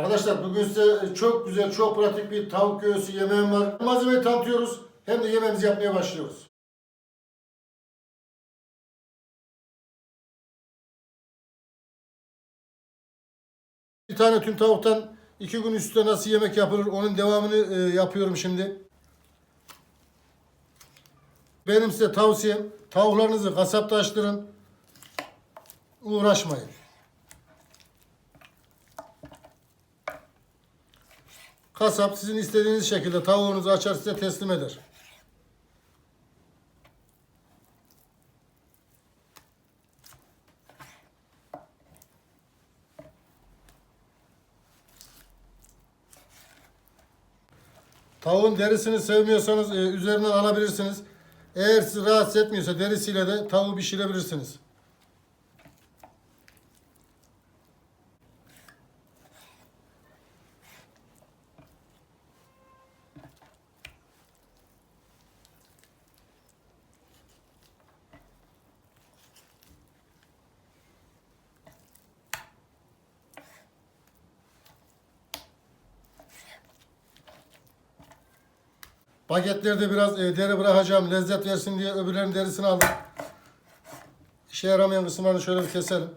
Arkadaşlar bugün size çok güzel, çok pratik bir tavuk göğsü yemeğim var. Malzemeyi tanıtıyoruz. Hem de yemeğimizi yapmaya başlıyoruz. Bir tane tüm tavuktan iki gün üstte nasıl yemek yapılır onun devamını e, yapıyorum şimdi. Benim size tavsiyem tavuklarınızı kasapta açtırın. Uğraşmayın. Kasap sizin istediğiniz şekilde tavuğunuzu açar size teslim eder. Tavuğun derisini sevmiyorsanız e, üzerinden alabilirsiniz. Eğer sizi rahatsız etmiyorsa derisiyle de tavuğu pişirebilirsiniz. Paketlerde biraz e, deri bırakacağım lezzet versin diye öbürlerinin derisini aldım. İşe yaramayan kısımlarını şöyle bir keselim.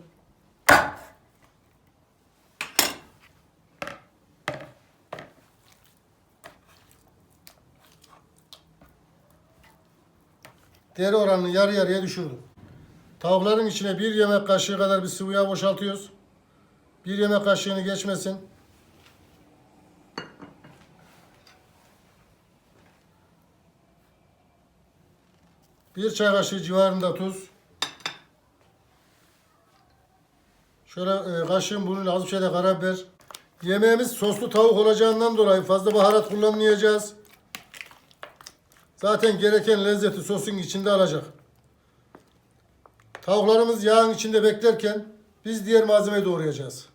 Deri oranını yarı yarıya düşürdüm. Tavukların içine bir yemek kaşığı kadar bir sıvı yağ boşaltıyoruz. Bir yemek kaşığını geçmesin. Bir çay kaşığı civarında tuz. Şöyle e, kaşığın burnuyla az bir şey karabiber. Yemeğimiz soslu tavuk olacağından dolayı fazla baharat kullanmayacağız. Zaten gereken lezzeti sosun içinde alacak. Tavuklarımız yağın içinde beklerken biz diğer malzemeyi doğrayacağız.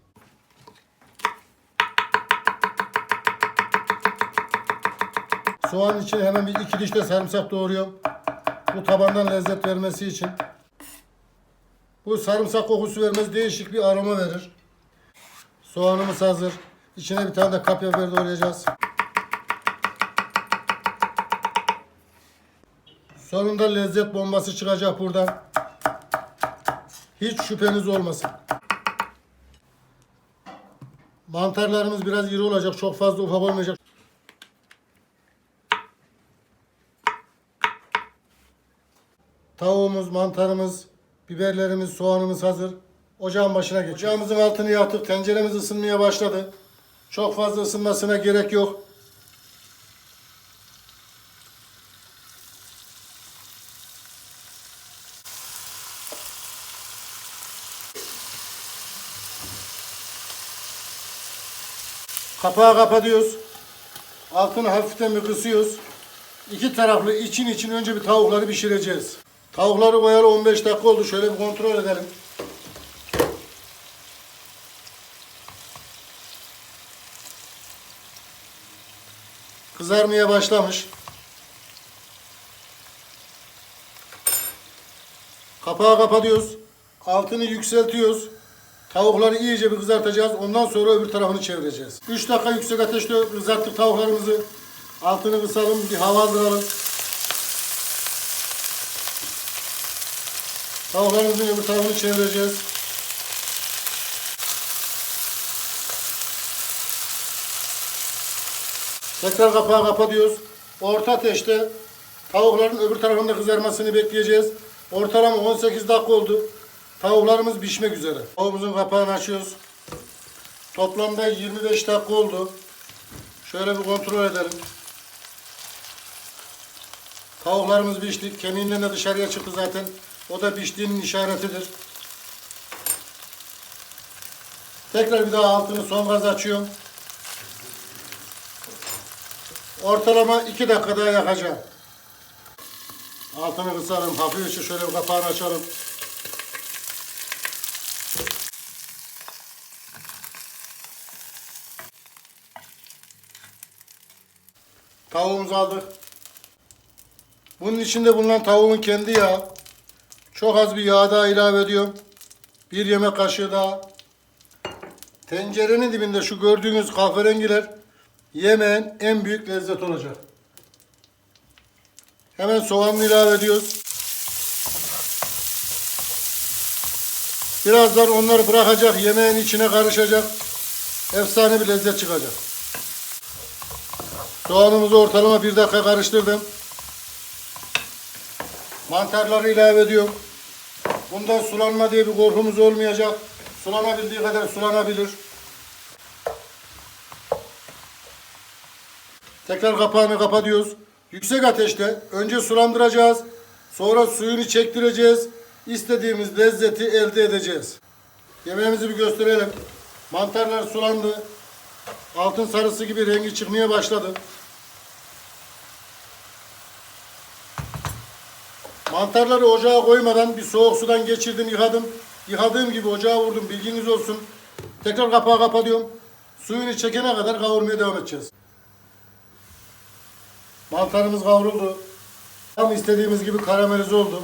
Soğan için hemen bir iki diş de sarımsak doğruyorum. Bu tabandan lezzet vermesi için. Bu sarımsak kokusu vermez değişik bir aroma verir. Soğanımız hazır. İçine bir tane de kapya biber doğrayacağız. Sonunda lezzet bombası çıkacak buradan. Hiç şüpheniz olmasın. Mantarlarımız biraz iri olacak. Çok fazla ufak olmayacak. Tavuğumuz, mantarımız, biberlerimiz, soğanımız hazır. Ocağın başına geç. Ocağımızın altını yaktık. Tenceremiz ısınmaya başladı. Çok fazla ısınmasına gerek yok. Kapağı kapatıyoruz. Altını hafiften bir kısıyoruz. İki taraflı için için önce bir tavukları pişireceğiz. Tavukları koyalı 15 dakika oldu. Şöyle bir kontrol edelim. Kızarmaya başlamış. Kapağı kapatıyoruz. Altını yükseltiyoruz. Tavukları iyice bir kızartacağız. Ondan sonra öbür tarafını çevireceğiz. 3 dakika yüksek ateşte kızarttık tavuklarımızı. Altını kısalım, bir hava aldıralım. Tavuklarımızın öbür tarafını çevireceğiz. Tekrar kapağı kapatıyoruz. Orta ateşte tavukların öbür tarafında kızarmasını bekleyeceğiz. Ortalama 18 dakika oldu. Tavuklarımız pişmek üzere. Tavuğumuzun kapağını açıyoruz. Toplamda 25 dakika oldu. Şöyle bir kontrol edelim. Tavuklarımız pişti. Kemiğinden de dışarıya çıktı zaten. O da piştiğinin işaretidir. Tekrar bir daha altını son gaz açıyorum. Ortalama 2 dakika daha yakacağım. Altını kısalım. Hafifçe şöyle bir kapağını açalım. Tavuğumuzu aldık. Bunun içinde bulunan tavuğun kendi yağı. Çok az bir yağ daha ilave ediyorum. Bir yemek kaşığı daha. Tencerenin dibinde şu gördüğünüz kahverengiler yemeğin en büyük lezzet olacak. Hemen soğanını ilave ediyoruz. Birazdan onları bırakacak, yemeğin içine karışacak. Efsane bir lezzet çıkacak. Soğanımızı ortalama bir dakika karıştırdım. Mantarları ilave ediyorum. Bundan sulanma diye bir korkumuz olmayacak. Sulanabildiği kadar sulanabilir. Tekrar kapağını kapatıyoruz. Yüksek ateşte önce sulandıracağız. Sonra suyunu çektireceğiz. İstediğimiz lezzeti elde edeceğiz. Yemeğimizi bir gösterelim. Mantarlar sulandı. Altın sarısı gibi rengi çıkmaya başladı. Mantarları ocağa koymadan bir soğuk sudan geçirdim, yıkadım. Yıkadığım gibi ocağa vurdum. Bilginiz olsun. Tekrar kapağı kapatıyorum. Suyunu çekene kadar kavurmaya devam edeceğiz. Mantarımız kavruldu. Tam istediğimiz gibi karamelize oldu.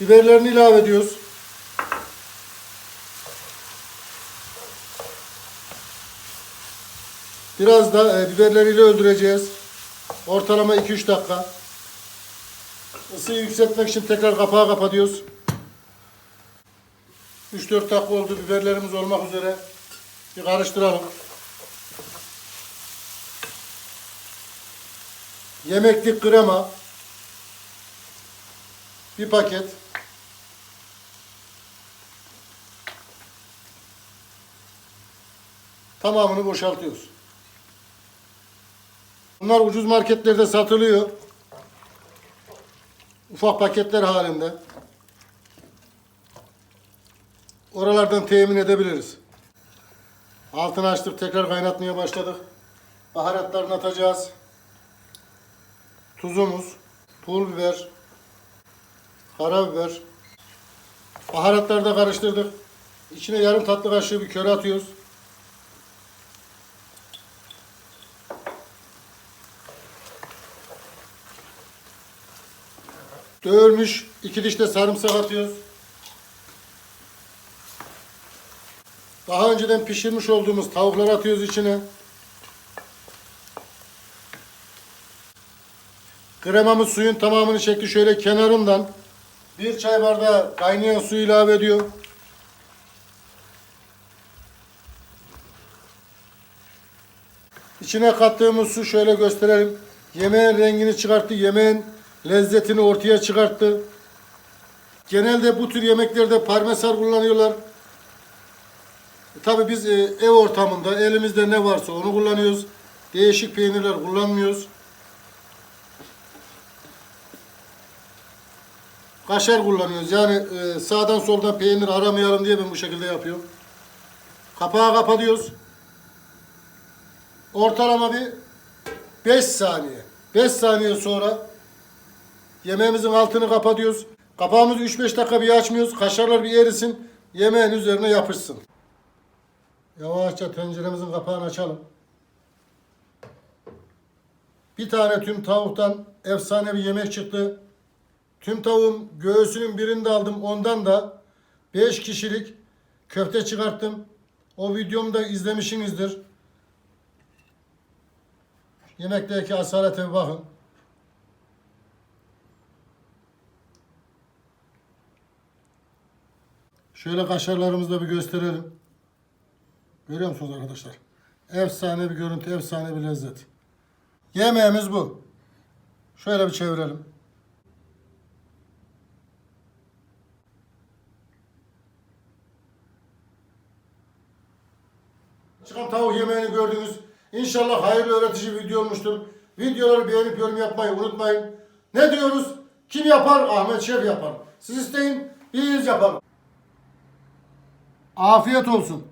Biberlerini ilave ediyoruz. Biraz da e, biberleriyle öldüreceğiz. Ortalama 2-3 dakika. Isıyı yükseltmek için tekrar kapağı kapatıyoruz. 3-4 dakika oldu. Biberlerimiz olmak üzere. Bir karıştıralım. Yemeklik krema. Bir paket. Tamamını boşaltıyoruz. Bunlar ucuz marketlerde satılıyor. Ufak paketler halinde. Oralardan temin edebiliriz. Altını açtık, tekrar kaynatmaya başladık. Baharatlarını atacağız. Tuzumuz, pul biber, karabiber. Baharatları da karıştırdık. İçine yarım tatlı kaşığı bir köre atıyoruz. Dövülmüş iki diş de sarımsak atıyoruz. Daha önceden pişirmiş olduğumuz tavukları atıyoruz içine. Kremamız suyun tamamını çekti. Şöyle kenarından bir çay bardağı kaynayan su ilave ediyor. İçine kattığımız su şöyle gösterelim. Yemeğin rengini çıkarttı. Yemeğin lezzetini ortaya çıkarttı. Genelde bu tür yemeklerde parmesan kullanıyorlar. Tabi biz e, ev ortamında elimizde ne varsa onu kullanıyoruz. Değişik peynirler kullanmıyoruz. Kaşar kullanıyoruz. Yani e, sağdan soldan peynir aramayalım diye ben bu şekilde yapıyorum. Kapağı kapatıyoruz. Ortalama bir 5 saniye. 5 saniye sonra yemeğimizin altını kapatıyoruz. Kapağımızı 3-5 dakika bir açmıyoruz. Kaşarlar bir erisin. Yemeğin üzerine yapışsın. Yavaşça tenceremizin kapağını açalım. Bir tane tüm tavuktan efsane bir yemek çıktı. Tüm tavuğun göğsünün birinde aldım. Ondan da 5 kişilik köfte çıkarttım. O videomu da izlemişsinizdir. Yemekteki asalete bir bakın. Şöyle kaşarlarımızı da bir gösterelim. Görüyor musunuz arkadaşlar? Efsane bir görüntü, efsane bir lezzet. Yemeğimiz bu. Şöyle bir çevirelim. Çıkan tavuk yemeğini gördünüz. İnşallah hayırlı öğretici video olmuştur. Videoları beğenip yorum yapmayı unutmayın. Ne diyoruz? Kim yapar? Ahmet Şef yapar. Siz isteyin, biz yapalım. Afiyet olsun.